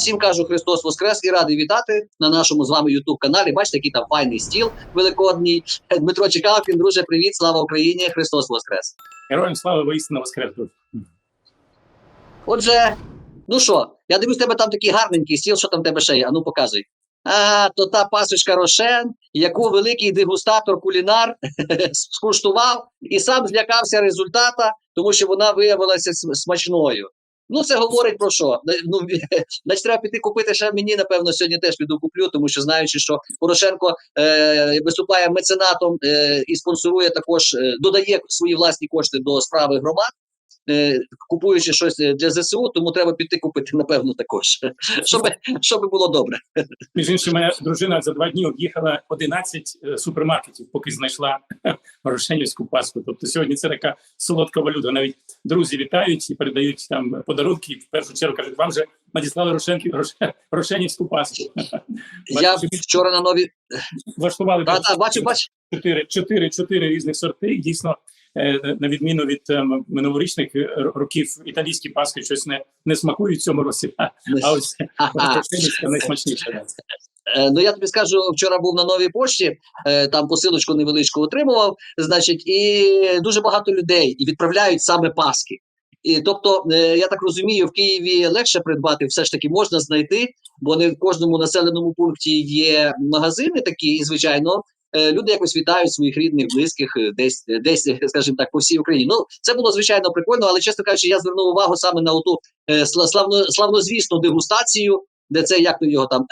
Всім кажу Христос Воскрес і радий вітати на нашому з вами Ютуб каналі. Бачите, який там файний стіл великодній. Дмитро Чекалкін, друже, привіт, слава Україні! Христос Воскрес! Героям слава воістина воскрес. Отже, ну що, я дивлюсь, тебе там такий гарненький стіл, що там в тебе ще є? А ну показуй. А, то та пасочка Рошен, яку великий дегустатор кулінар скуштував і сам злякався результата, тому що вона виявилася смачною. Ну, це говорить про що? Ну, значить, треба піти купити ще мені, напевно, сьогодні теж піду куплю, тому що знаючи, що Порошенко е, виступає меценатом е, і спонсорує також, е, додає свої власні кошти до справи громад. Е, Купуючи щось для ЗСУ, тому треба піти купити, напевно, також, щоб, щоб було добре. Між іншим, моя дружина за два дні об'їхала 11 е, супермаркетів, поки знайшла Рошенівську паску. Тобто сьогодні це така солодка валюта. Навіть друзі вітають і передають там подарунки. В першу чергу кажуть, вам же надіслали Рошенків Роше- Рошенівську паску. Я вчора на нові влаштували та, та, бачу, бачу. чотири, чотири, чотири різних сорти. Дійсно, е, на відміну від ем, минулорічних е, років, італійські паски щось не, не смакують цьому році. А, а ось Ага. Рошенівська найсмачніша. да. Е, Ну я тобі скажу, вчора був на новій пошті, е, там посилочку невеличку отримував. Значить, і дуже багато людей і відправляють саме паски. І тобто, е, я так розумію, в Києві легше придбати, все ж таки можна знайти, бо не в кожному населеному пункті є магазини такі, і звичайно. Е, Люди якось вітають своїх рідних, близьких е, десь, е, десь, скажімо так, по всій Україні. Ну це було звичайно прикольно, але чесно кажучи, я звернув увагу саме на оту славно, славнозвісну дегустацію, де це як то його там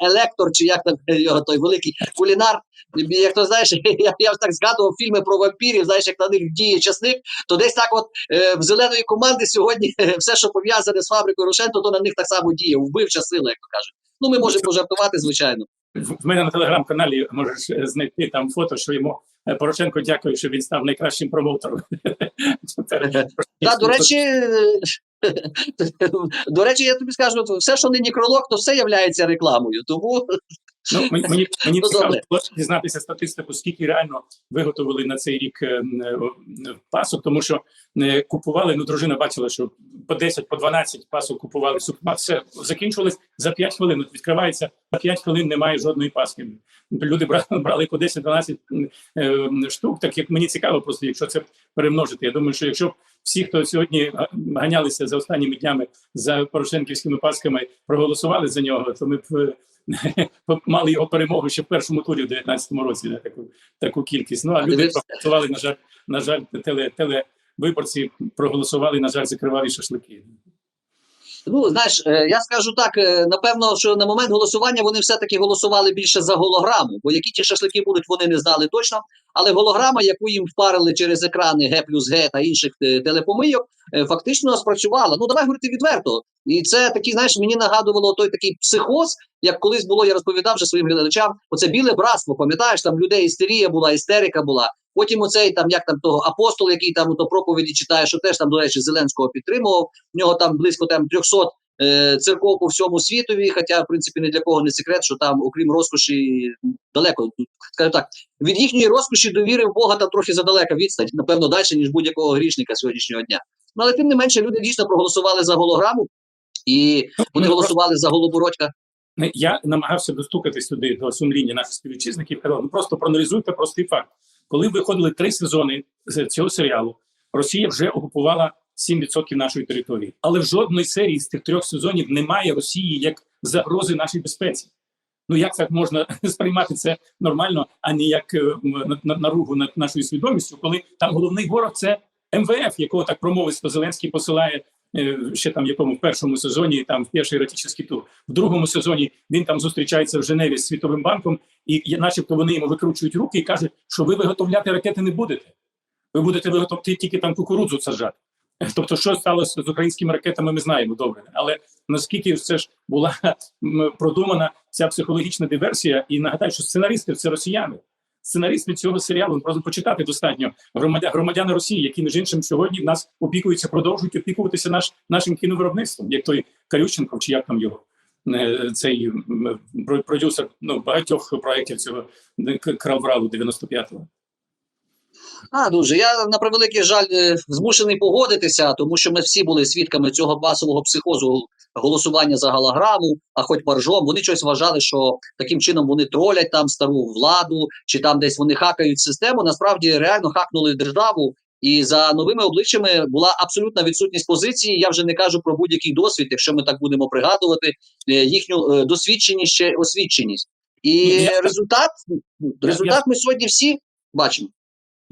електор, чи як там його той великий кулінар. Як то знаєш, я, я ж так згадував фільми про вампірів, знаєш, як на них діє часник, то десь так, от е, в зеленої команди сьогодні все, що пов'язане з фабрикою Рошен, то, то на них так само діє, вбивча сила, як то кажуть. Ну, ми можемо пожартувати, звичайно. В мене на телеграм-каналі можеш е, знайти там фото, що йому е, Порошенко дякує, що він став найкращим промоутером. Та, до речі, е, до речі, я тобі скажу, все, що не некролог, то все являється рекламою. Тому Ну, мені мені, мені Ну, цікаво було дізнатися статистику, скільки реально виготовили на цей рік е, е, пасок, тому що е, купували. Ну, дружина бачила, що по 10, по 12 пасок купували. Все закінчувалось за 5 хвилин. От відкривається за 5 хвилин. Немає жодної паски. Люди брали, брали по 10-12 м, е, м, штук. Так як мені цікаво, просто якщо це перемножити. Я думаю, що якщо всі, хто сьогодні ганялися за останніми днями за порошенківськими пасками, проголосували за нього, то ми б. мали його перемогу ще в першому турі в 19-му році да, таку таку кількість. Ну а люди проголосували, на жаль, на жаль, теле, телевиборці проголосували, на жаль, за криваві шашлики. Ну, знаєш, е, я скажу так: е, напевно, що на момент голосування вони все-таки голосували більше за голограму, бо які ті шашлики будуть, вони не знали точно. Але голограма, яку їм впарили через екрани Г плюс Г та інших е, телепомийок, е, фактично спрацювала. Ну, давай говорити відверто. І це такий, знаєш, мені нагадувало той такий психоз, як колись було, я розповідав вже своїм глядачам. Оце біле братство, пам'ятаєш, там людей істерія була, істерика була. Потім оцей там, як там того апостол, який там ото проповіді читає, що теж там, до речі, Зеленського підтримував. В нього там близько там 300 е, церков по всьому світові. Хоча, в принципі, ні для кого не секрет, що там, окрім розкоші, далеко скажімо так, від їхньої розкоші довіри в Бога там трохи задалека відстань, напевно, далі, ніж будь-якого грішника сьогоднішнього дня. Ну, але тим не менше, люди дійсно проголосували за голограму, і вони Ну, голосували за голобородька. Я намагався достукатись туди до сумління наших співвітчизників. Казав, ну просто проаналізуйте простий факт. Коли виходили три сезони з цього серіалу, Росія вже окупувала 7% нашої території. Але в жодної серії з тих трьох сезонів немає Росії як загрози нашій безпеці. Ну як так можна сприймати це нормально, а не як е, на- на- наругу над нашою свідомістю, коли там головний ворог це МВФ, якого так промовисто Зеленський посилає е, ще там якому в першому сезоні, там в перший еротичний тур. В другому сезоні він там зустрічається в Женеві з Світовим банком, і начебто вони йому викручують руки і кажуть, що ви виготовляти ракети не будете. Ви будете виготовляти тільки там кукурудзу саджати. Тобто, що сталося з українськими ракетами, ми знаємо добре. Але наскільки це ж була продумана ця психологічна диверсія, і нагадаю, що сценаристи це росіяни. Сценаристи цього серіалу просто почитати достатньо громадян, громадяни Росії, які між іншим сьогодні в нас опікуються, продовжують опікуватися наш нашим кіновиробництвом, як той Карющенков, чи як там його е, цей продюсер ну багатьох проєктів цього е, Кравралу 95-го. А, дуже. Я на превеликий жаль е, змушений погодитися, тому що ми всі були свідками цього масового психозу голосування за голограму, а хоч паржом. Вони щось вважали, що таким чином вони тролять там стару владу, чи там десь вони хакають систему. Насправді реально хакнули державу. І за новими обличчями була абсолютна відсутність позиції. Я вже не кажу про будь-який досвід, якщо ми так будемо пригадувати е, їхню е, досвідченість чи освіченість. І я- результат, я- результат ми сьогодні всі бачимо.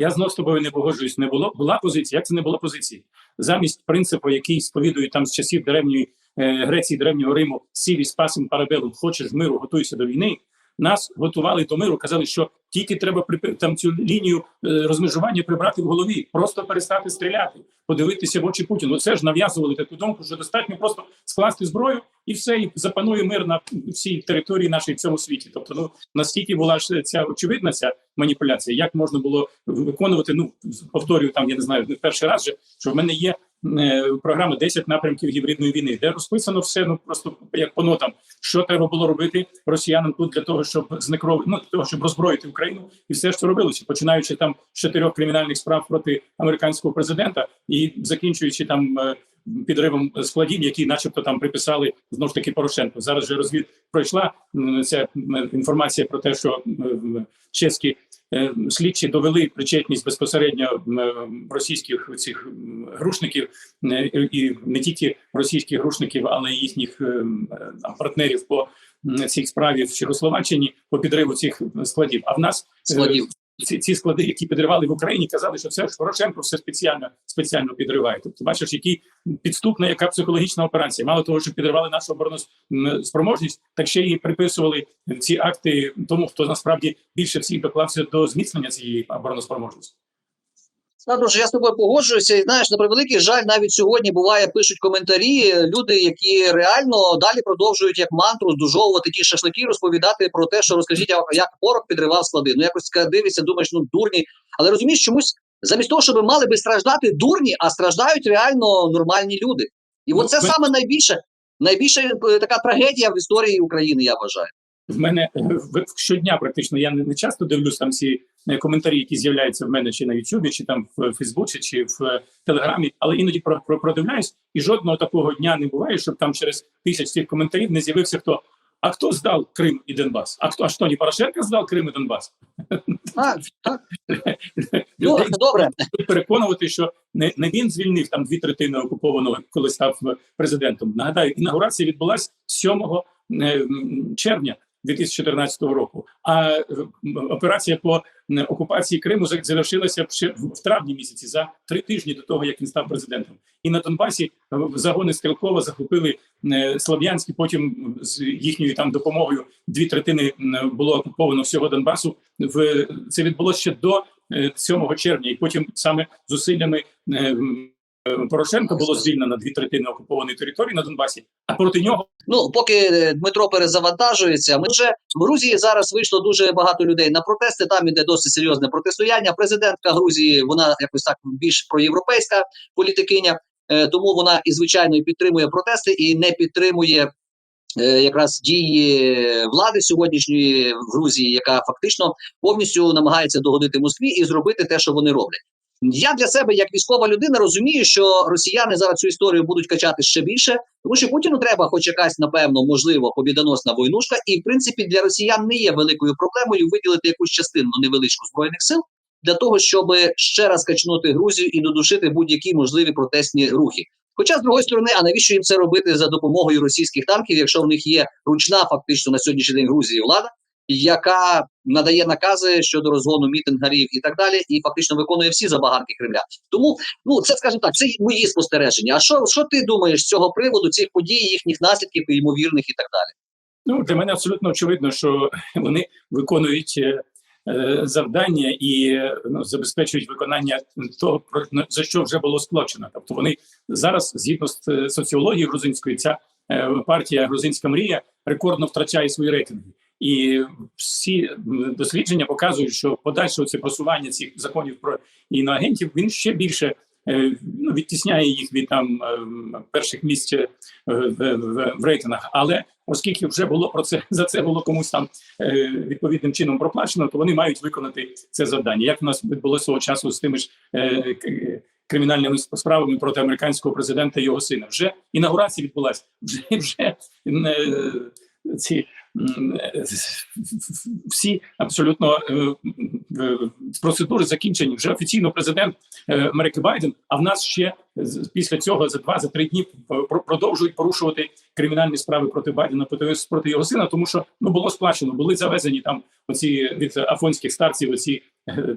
Я знов з тобою не погоджуюсь. Не було була позиція. Як це не було позиції? Замість принципу, який сповідують там з часів древньої е, Греції, древнього Риму, сілі спасим парабелум, хочеш миру, готуйся до війни. Нас готували до миру, казали, що тільки треба там цю лінію е, розмежування прибрати в голові, просто перестати стріляти, подивитися в очі Путіну. Це ж нав'язували таку думку, що достатньо просто скласти зброю і все, і запанує мир на всій території нашій в цьому світі. Тобто, ну настільки була ж ця очевидна ця маніпуляція, як можна було виконувати. Ну повторюю, там я не знаю не перший раз, же, що в мене є е, програма 10 напрямків гібридної війни, де розписано все ну просто як по нотам, що треба було робити росіянам тут для того, щоб знекрови, ну того, щоб роззброїти Україну, і все, що робилося, починаючи там з чотирьох кримінальних справ проти американського президента і закінчуючи там. е, Підривом складів, які, начебто, там приписали знову ж таки Порошенко. Зараз же розвід пройшла ця інформація про те, що чеські е, слідчі довели причетність безпосередньо російських цих грушників е, і не тільки російських грушників, але й їхніх е, м, е, там, партнерів по цій справі в Чехословаччині по підриву цих складів. А в нас е, Складів. ці, ці склади, які підривали в Україні, казали, що це Порошенко все спеціально спеціально підриває. Тобто, бачиш, які підступна, яка психологічна операція. Мало того, що підривали нашу обороноспроможність, так ще й приписували ці акти тому, хто насправді більше всіх доклався до зміцнення цієї обороноспроможності. Та, друже, я з тобою погоджуюся. І знаєш, на превеликий жаль, навіть сьогодні буває, пишуть коментарі. Люди, які реально далі продовжують як мантру здужовувати ті шашлики, розповідати про те, що розкажіть, як- порох підривав склади. Ну якось дивишся, думаєш, ну дурні. Але розумієш, чомусь замість того, щоб мали би страждати дурні, а страждають реально нормальні люди. І Ну, от це саме найбільше, найбільша е, така трагедія в історії України, я вважаю. В мене е, в- щодня практично я не, часто дивлюсь там ці коментарі, які з'являються в мене чи на Ютубі, чи там в Фейсбуці, чи в е, Телеграмі, але іноді про, про продивляюсь, і жодного такого дня не буває, щоб там через тисяч цих коментарів не з'явився хто. А хто здав Крим і Донбас? А хто а що, не Порошенко здав Крим і Донбас? Так, так. Ну, добре. переконувати, що не, не він звільнив там дві третини окупованого, коли став е, президентом. Нагадаю, інаугурація відбулася 7 е, червня 2014 року. А е, операція по окупації Криму завершилася в травні місяці за три тижні до того, як він став президентом. І на Донбасі е, загони Стрелкова захопили е, Слов'янський. Потім з їхньою там допомогою дві третини було окуповано всього Донбасу. В це відбулося ще до е, 7 червня, і потім саме зусиллями Порошенка було звільнено дві третини окупованої території на Донбасі. А проти нього Ну, поки е, Дмитро перезавантажується, ми вже в Грузії зараз вийшло дуже багато людей на протести. Там іде досить серйозне протистояння. Президентка Грузії, вона якось так більш проєвропейська політикиня, е, тому вона і звичайно і підтримує протести і не підтримує. е, Якраз дії влади сьогоднішньої в Грузії, яка фактично повністю намагається догодити Москві і зробити те, що вони роблять. Я для себе, як військова людина, розумію, що росіяни зараз цю історію будуть качати ще більше, тому що Путіну треба, хоч якась, напевно, можливо, побідоносна войнушка, і в принципі для росіян не є великою проблемою виділити якусь частину невеличку збройних сил для того, щоб ще раз качнути Грузію і додушити будь-які можливі протестні рухи. Хоча, з другої сторони, а навіщо їм це робити за допомогою російських танків, якщо в них є ручна, фактично на сьогоднішній день Грузії влада, яка надає накази щодо розгону мітингарів і так далі, і фактично виконує всі забаганки Кремля. Тому ну це скажімо так, це мої спостереження. А що, що ти думаєш з цього приводу цих подій, їхніх наслідків, ймовірних і так далі? ну для мене абсолютно очевидно, що вони виконують е, е, завдання і ну, забезпечують виконання того, про ну, за що вже було сплачено. Тобто вони зараз, згідно з е, соціології грузинської, ця партія Грузинська мрія рекордно втрачає свої рейтинги. І всі дослідження показують, що подальше це просування цих законів про іноагентів він ще більше е, ну, відтісняє їх від там е, перших місць е, в, в, в рейтингах. Але оскільки вже було про це за це було комусь там відповідним чином проплачено, то вони мають виконати це завдання. Як в нас відбулося свого часу з тими ж кримінальними справами проти американського президента і його сина? Вже інаугурація відбулася, вже вже е, ці всі абсолютно е, е, процедури закінчені. Вже офіційно президент е, Америки Байден. А в нас ще після цього за два за три дні продовжують порушувати кримінальні справи проти Байдена проти, проти його сина, тому що ну було сплачено, були завезені там оці від афонських старців, оці е,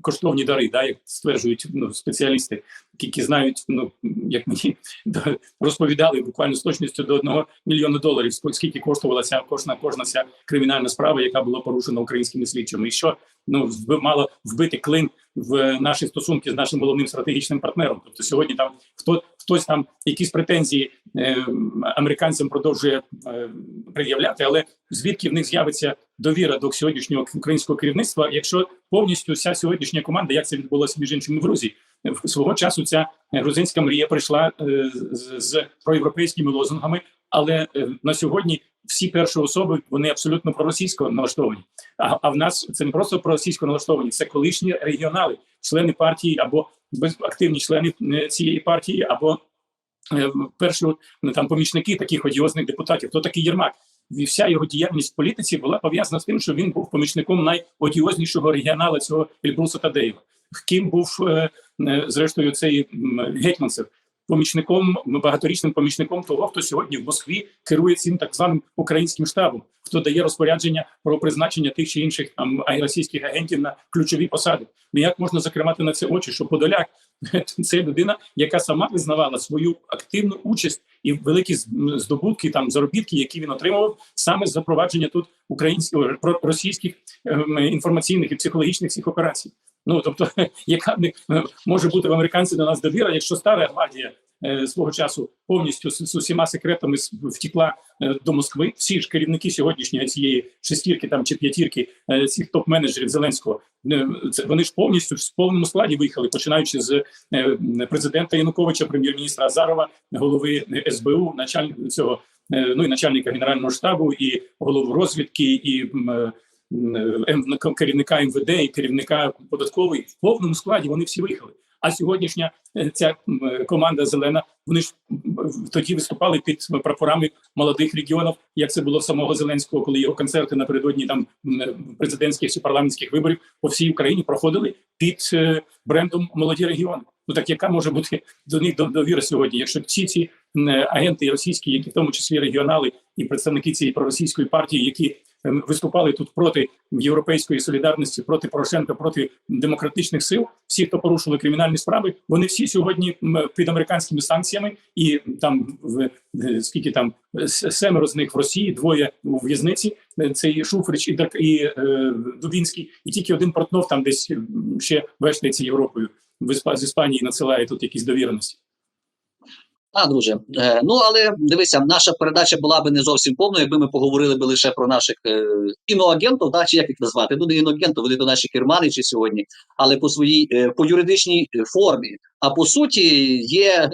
коштовні дари, да, як стверджують ну, спеціалісти, які знають, ну як мені да, розповідали буквально з точністю до одного мільйона доларів, ск- скільки коштувала ця кожна кожна ця кримінальна справа, яка була порушена українськими слідчими, і що ну мало вбити клин в наші стосунки з нашим головним стратегічним партнером. Тобто сьогодні там хто хтось там якісь претензії е, американцям продовжує е, пред'являти, але звідки в них з'явиться довіра до сьогоднішнього українського керівництва, якщо повністю вся сьогоднішня команда, як це відбулося між іншими в Грузії, свого часу ця грузинська мрія прийшла е, з, проєвропейськими лозунгами, але е, на сьогодні всі перші особи вони абсолютно проросійсько налаштовані. А, а в нас це не просто проросійсько налаштовані, це колишні регіонали, члени партії або без- активні члени е, цієї партії, або е, перші ну, там помічники таких одіозних депутатів. Хто такий Єрмак? І вся його діяльність в політиці була пов'язана з тим, що він був помічником найодіознішого регіонала цього Ельбруса Тадеєва. Ким був е, е, зрештою цей гетьманцев? Помічником багаторічним помічником того, хто сьогодні в Москві керує цим так званим українським штабом, хто дає розпорядження про призначення тих чи інших там російських агентів на ключові посади. Ну як можна закривати на це очі? Що Подоляк це людина, яка сама визнавала свою активну участь і великі здобутки там заробітки, які він отримував саме з запровадження тут українських російських ем, інформаційних і психологічних всіх операцій. Ну тобто, яка них, е, може бути в американців до нас довіра, якщо стара гвардія е, свого часу повністю з, усіма секретами втікла е, до Москви. Всі ж керівники сьогоднішньої цієї шестірки там чи п'ятірки цих топ-менеджерів Зеленського. Це вони ж повністю в повному складі виїхали, починаючи з президента Януковича, прем'єр-міністра Азарова, голови СБУ, начальника цього ну і начальника генерального штабу, і голову розвідки, і керівника МВД, і керівника податкової в повному складі. Вони всі виїхали. А сьогоднішня е, ця е, команда зелена, вони ж тоді виступали під прапорами молодих регіонів, як це було в самого Зеленського, коли його концерти напередодні там е, президентських чи парламентських виборів по всій Україні проходили під брендом молоді регіони. Ну так яка може бути до них до- довіра сьогодні, якщо всі ці агенти російські, які в тому числі регіонали і представники цієї проросійської партії, які виступали тут проти європейської солідарності, проти Порошенка, проти демократичних сил, всі, хто порушили кримінальні справи, вони всі сьогодні під американськими санкціями, і там в скільки там семеро з них в Росії, двоє у в'язниці. е, Цей Шуфрич і Дак- і е, Дубінський, і тільки один Портнов там десь ще вештається Європою. В Іспа- з Іспанії надсилає тут якісь довіреності. А, друже, е, ну але дивися, наша передача була би не зовсім повною, якби ми поговорили би лише про наших е, іноагентів, да, чи як їх назвати? Ну, не іноагентів, вони до наші керманичі сьогодні, але по своїй е, по юридичній е, формі. А по суті, є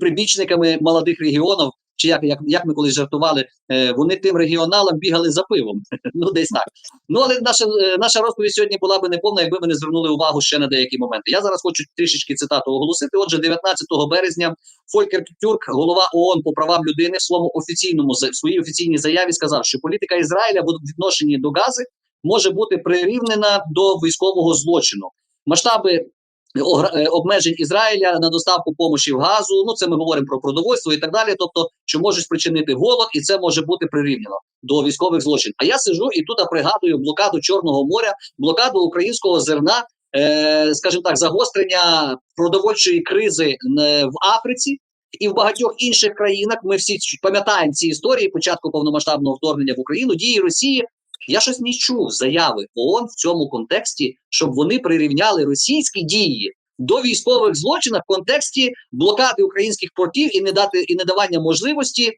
прибічниками молодих регіонів, чи як, як, як ми колись жартували, е, вони тим регіоналам бігали за пивом. ну, десь так. Ну, але наша, е, наша розповідь сьогодні була би неповна, якби ми не звернули увагу ще на деякі моменти. Я зараз хочу трішечки цитату оголосити. Отже, 19 березня Фолькер Тюрк, голова ООН по правам людини, в своєму офіційному в своїй офіційній заяві сказав, що політика Ізраїля в відношенні до Гази може бути прирівнена до військового злочину. Масштаби обмежень Ізраїля на доставку помощі в газу. Ну це ми говоримо про продовольство і так далі. Тобто, що можуть спричинити голод, і це може бути прирівняно до військових злочинів. А я сиджу і тут пригадую блокаду Чорного моря, блокаду українського зерна, е, скажімо так, загострення продовольчої кризи е, в Африці. І в багатьох інших країнах ми всі пам'ятаємо ці історії початку повномасштабного вторгнення в Україну, дії Росії. Я щось не чув заяви ООН в цьому контексті, щоб вони прирівняли російські дії до військових злочинів в контексті блокади українських портів і не дати і не давання можливості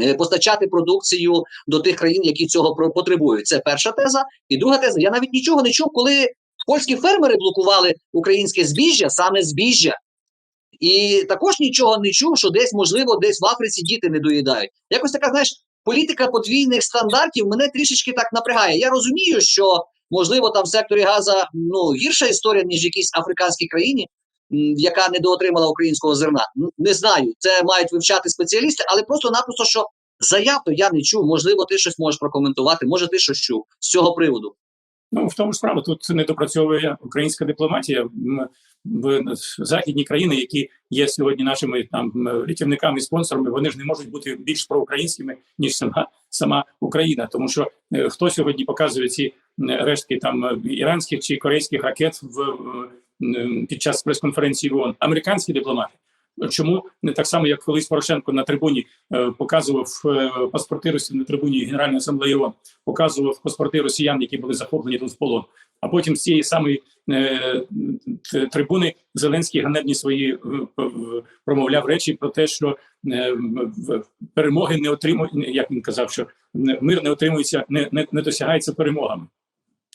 е, постачати продукцію до тих країн, які цього потребують. Це перша теза. І друга теза. Я навіть нічого не чув, коли польські фермери блокували українське збіжжя, саме збіжжя. І також нічого не чув, що десь, можливо, десь в Африці діти не доїдають. Якось така, знаєш, політика подвійних стандартів мене трішечки так напрягає. Я розумію, що можливо там в секторі Газа ну гірша історія, ніж в якійсь африканській країні, яка недоотримала українського зерна. Не знаю, це мають вивчати спеціалісти, але просто-напросто, що заяв то я не чув. Можливо, ти щось можеш прокоментувати, може, ти щось чув з цього приводу. Ну в тому ж справа тут не допрацьовує українська дипломатія. Західні країни, які є сьогодні нашими там рятівниками, спонсорами, вони ж не можуть бути більш проукраїнськими ніж сама сама Україна, тому що е, хто сьогодні показує ці рештки там іранських чи корейських ракет в під час прес-конференції в ООН? американські дипломати. Чому не так само, як колись Порошенко на трибуні е, показував е, паспорти Росії на трибуні Генеральної асамблеї ООН, показував паспорти росіян, які були захоплені тут в полон. А потім з цієї самої е, трибуни Зеленський ганебні свої е, промовляв речі про те, що е, перемоги не отримують, як він казав, що мир не отримується, не, не, не досягається перемогами.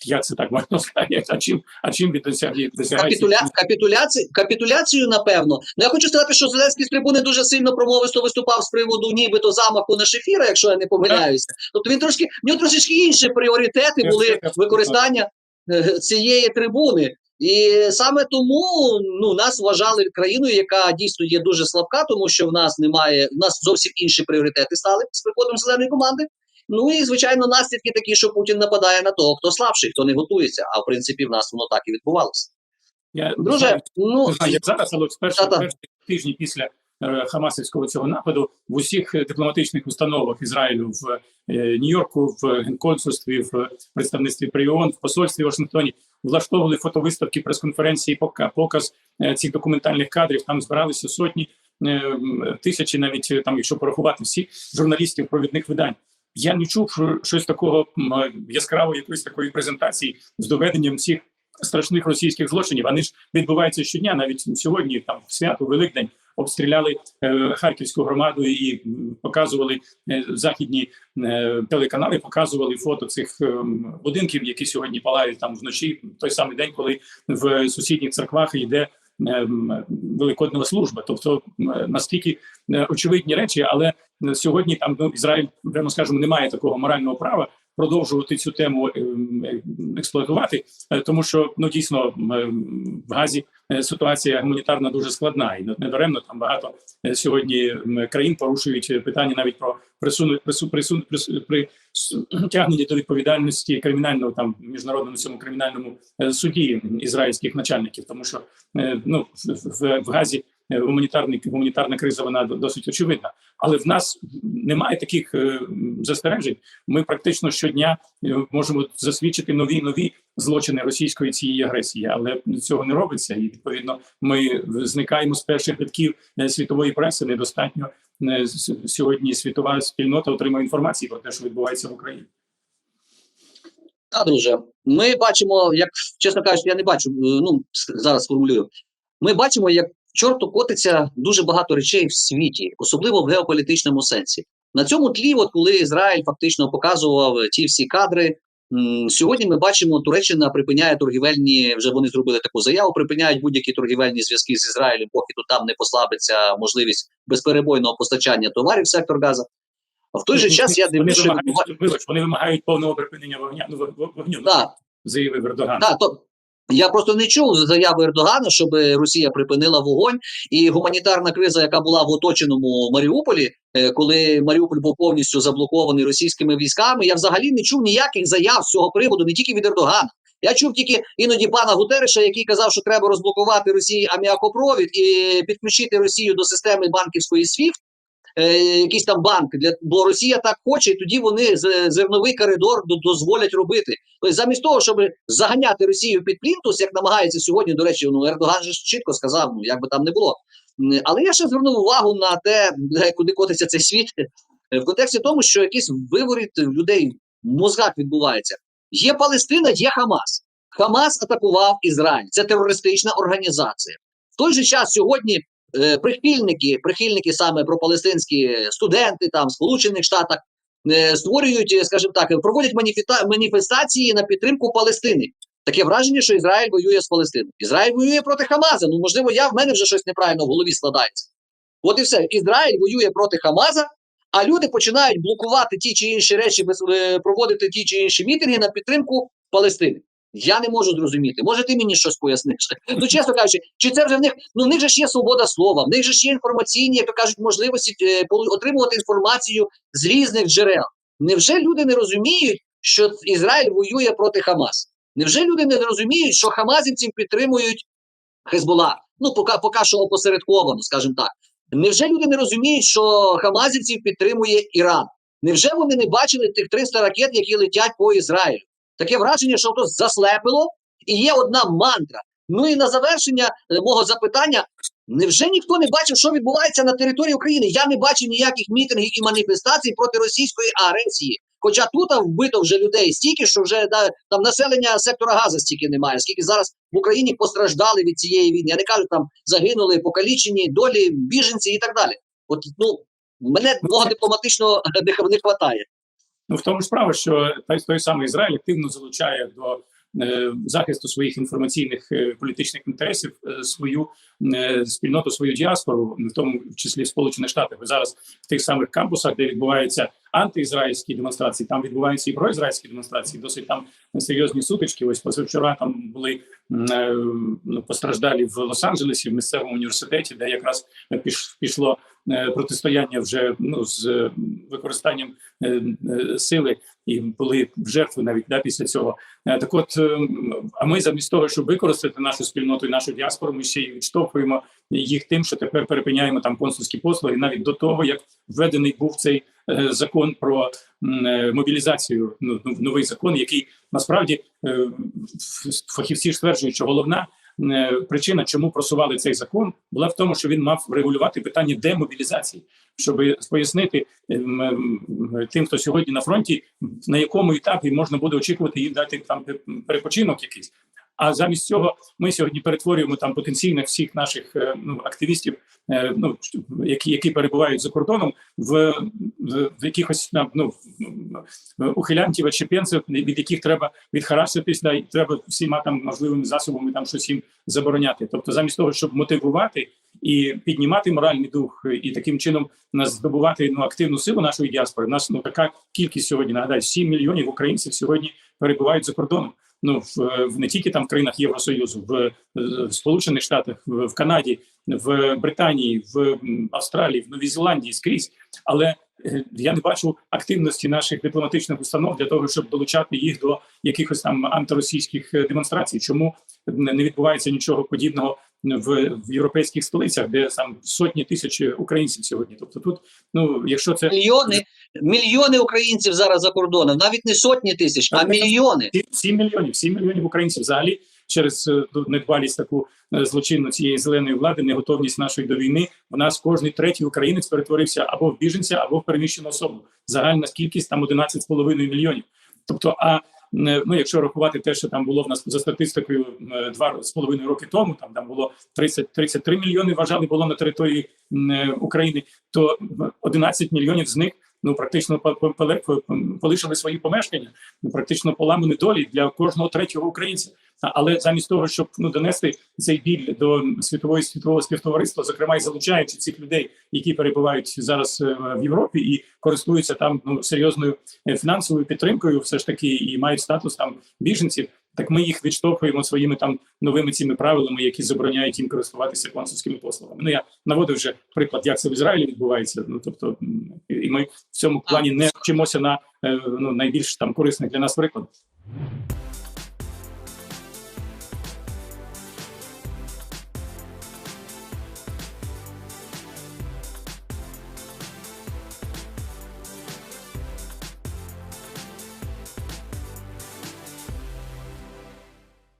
Як це так можна сказати? А чим, а чим він досягає? досягається? Капітуля... Капітуляцію, капітуляцію, напевно. Ну я хочу сказати, що Зеленський з трибуни дуже сильно промовисто виступав з приводу нібито замаху на Шефіра, якщо я не помиляюся. Тобто він трошки в нього трошечки інші пріоритети були використання цієї трибуни. І саме тому ну нас вважали країною, яка дійсно є дуже слабка, тому що в нас немає, в нас зовсім інші пріоритети стали з приходом зеленої команди. Ну і звичайно, наслідки такі, що Путін нападає на того, хто слабший, хто не готується. А в принципі, в нас воно так і відбувалося. Я Друже, ну як зараз, але в перші, перші тижні після хамасівського цього нападу в усіх е, дипломатичних установах Ізраїлю в е, Нью-Йорку, в генконсульстві, в представництві при ООН, в посольстві в Вашингтоні влаштовували фотовиставки, прес-конференції, пока- показ е, цих документальних кадрів. Там збиралися сотні е, тисячі, навіть е, там, якщо порахувати всіх журналістів провідних видань. Я не чув що- щось такого м, е, яскравої якоїсь такої презентації з доведенням цих страшних російських злочинів. Вони ж відбуваються щодня, навіть сьогодні, там свято, Великдень, обстріляли е, харківську громаду і показували е, західні е, телеканали, показували фото цих будинків, які сьогодні палають там вночі, той самий день, коли в сусідніх церквах йде. Великодна служба, тобто настільки очевидні речі, але сьогодні там ну, Ізраїль, прямо скажемо, не має такого морального права продовжувати цю тему е, е, експлуатувати, е, тому що ну дійсно в Газі ситуація гуманітарна дуже складна, і недаремно там багато сьогодні країн порушують питання навіть про присуну прису, присун, прису, при с- до відповідальності кримінального там міжнародному цьому кримінальному суді ізраїльських начальників, тому що ну в, в, в Газі. Е, Гуманітарний гуманітарна криза вона досить очевидна, але в нас немає таких е, застережень. Ми практично щодня е, можемо засвідчити нові нові злочини російської цієї агресії, але цього не робиться. І відповідно ми зникаємо з перших рядків світової преси. Недостатньо сьогодні світова спільнота отримує інформації про те, що відбувається в Україні. Так, друже, ми бачимо, як чесно кажучи, я не бачу. Ну зараз сформулюю. Ми бачимо, як чорту котиться дуже багато речей в світі, особливо в геополітичному сенсі. На цьому тлі, от коли Ізраїль фактично показував ті всі кадри. Сьогодні ми бачимо, Туреччина припиняє торгівельні. Вже вони зробили таку заяву. Припиняють будь-які торгівельні зв'язки з Ізраїлем, поки тут там не послабиться можливість безперебойного постачання товарів в сектор Газа. А в той же час я дивлюся, що вони вимагають повного припинення вогня. Ну вогню заявив Ердоган. Так, то я просто не чув заяви Ердогана, щоб Росія припинила вогонь, і гуманітарна криза, яка була в оточеному Маріуполі, е, коли Маріуполь був повністю заблокований російськими військами. Я взагалі не чув ніяких заяв з цього приводу, не тільки від Ердогана. Я чув тільки іноді пана Гутереша, який казав, що треба розблокувати Росії аміакопровід і підключити Росію до системи банківської е, якийсь там банк, для бо Росія так хоче, і тоді вони зерновий коридор дозволять робити. Тобто, замість того, щоб заганяти Росію під плінтус, як намагається сьогодні, до речі, ну Ердоган же чітко сказав, ну як би там не було. Але я ще звернув увагу на те, куди котиться цей світ, е, в контексті тому, що якийсь виворіт людей в мозгах відбувається. Є Палестина, є Хамас. Хамас атакував Ізраїль. Це терористична організація. В той же час сьогодні е, прихильники, прихильники саме пропалестинські студенти там в Сполучених Штатах е, створюють, е, скажімо так, проводять маніфіта- маніфестації на підтримку Палестини. Таке враження, що Ізраїль воює з Палестиною. Ізраїль воює проти Хамаза. Ну, можливо, я в мене вже щось неправильно в голові складається. От і все. Ізраїль воює проти Хамаза, а люди починають блокувати ті чи інші речі, проводити ті чи інші мітинги на підтримку Палестини. Я не можу зрозуміти. Може, ти мені щось поясниш? Ну, чесно кажучи, чи це вже в них? Ну, в них же ж є свобода слова, в них же ж є інформаційні, як то кажуть, можливості е, отримувати інформацію з різних джерел. Невже люди не розуміють, що Ізраїль воює проти Хамас? Невже люди не розуміють, що хамазівців підтримують Хезбола? Ну, поки, поки що опосередковано, скажімо так. Невже люди не розуміють, що хамазівців підтримує Іран? Невже вони не бачили тих 300 ракет, які летять по Ізраїлю? Таке враження, що то заслепило, і є одна мантра. Ну і на завершення е, мого запитання: невже ніхто не бачив, що відбувається на території України? Я не бачив ніяких мітингів і маніфестацій проти російської агресії. Хоча тут вбито вже людей стільки, що вже да, там населення сектора Газа стільки немає, скільки зараз в Україні постраждали від цієї війни. Я не кажу, там загинули, покалічені, долі, біженці і так далі. От ну мене мого дипломатичного не, хватає. Ну в тому ж справа, що той, той самий Ізраїль активно залучає до е, захисту своїх інформаційних е, політичних інтересів е, свою е, спільноту, свою діаспору, в тому числі Сполучені Штатах. Ви зараз в тих самих кампусах, де відбуваються антиізраїльські демонстрації, там відбуваються і проізраїльські демонстрації. Досить там серйозні сутички. Ось позавчора там були е, ну, постраждалі в Лос-Анджелесі в місцевому університеті, де якраз піш, пішло е, протистояння вже ну з використанням е, сили, і були жертви навіть да, після цього. Так, от е, а ми замість того, щоб використати нашу спільноту і нашу діаспору, ми ще й відштовхуємо їх тим, що тепер перепиняємо там консульські послуги, навіть до того, як введений був цей е, закон про е, мобілізацію. Ну ну, новий закон, який насправді е, фахівці ж стверджують, що головна. Причина, чому просували цей закон, була в тому, що він мав регулювати питання демобілізації, щоб пояснити тим, хто сьогодні на фронті, на якому етапі можна буде очікувати їм дати там перепочинок якийсь. А замість цього ми сьогодні перетворюємо там потенційних всіх наших е, ну, активістів, е, ну які, які перебувають за кордоном, в, в, в якихось ну ухилянтів, очепенців, від яких треба відхараситись, да, і треба всіма там можливими засобами там щось їм забороняти. Тобто, замість того, щоб мотивувати і піднімати моральний дух, і таким чином нас здобувати ну активну силу нашої діаспори. У нас ну така кількість сьогодні. Нагадаю, 7 мільйонів українців сьогодні перебувають за кордоном. Ну в, в не тільки там в країнах Євросоюзу, в, в Сполучених Штатах, в, в Канаді, в Британії, в Австралії, в Новій Зеландії скрізь. Але е, я не бачу активності наших дипломатичних установ для того, щоб долучати їх до якихось там антиросійських е, демонстрацій. Чому не відбувається нічого подібного в, в європейських столицях, де там сотні тисяч українців сьогодні? Тобто, тут ну якщо це Мільйони, мільйони українців зараз за кордоном, навіть не сотні тисяч, а мільйони. Сім- мільйонів, сім мільйонів українців взагалі через е, недбалість таку е, злочинну цієї зеленої влади, неготовність нашої до війни. У нас кожний третій українець перетворився або в біженця, або в переміщену особу. Загальна кількість там 11,5 мільйонів. Тобто, а ну, якщо рахувати те, що там було в нас за статистикою е, два з половиною роки тому, там там було 30, 33 мільйони вважали було на території е, України, то 11 мільйонів з них ну практично полишили свої помешкання ну, практично поламані долі для кожного третього українця. Але замість того, щоб ну донести цей біль до світової світового співтовариства, зокрема і залучаючи цих людей, які перебувають зараз е, в Європі і користуються там ну серйозною е, фінансовою підтримкою, все ж таки, і мають статус там біженців. Так ми їх відштовхуємо своїми там новими цими правилами, які забороняють їм користуватися консульськими послугами. Ну я наводив вже приклад, як це в Ізраїлі відбувається. Ну тобто, і ми в цьому плані не вчимося на е, ну найбільш там корисних для нас прикладах.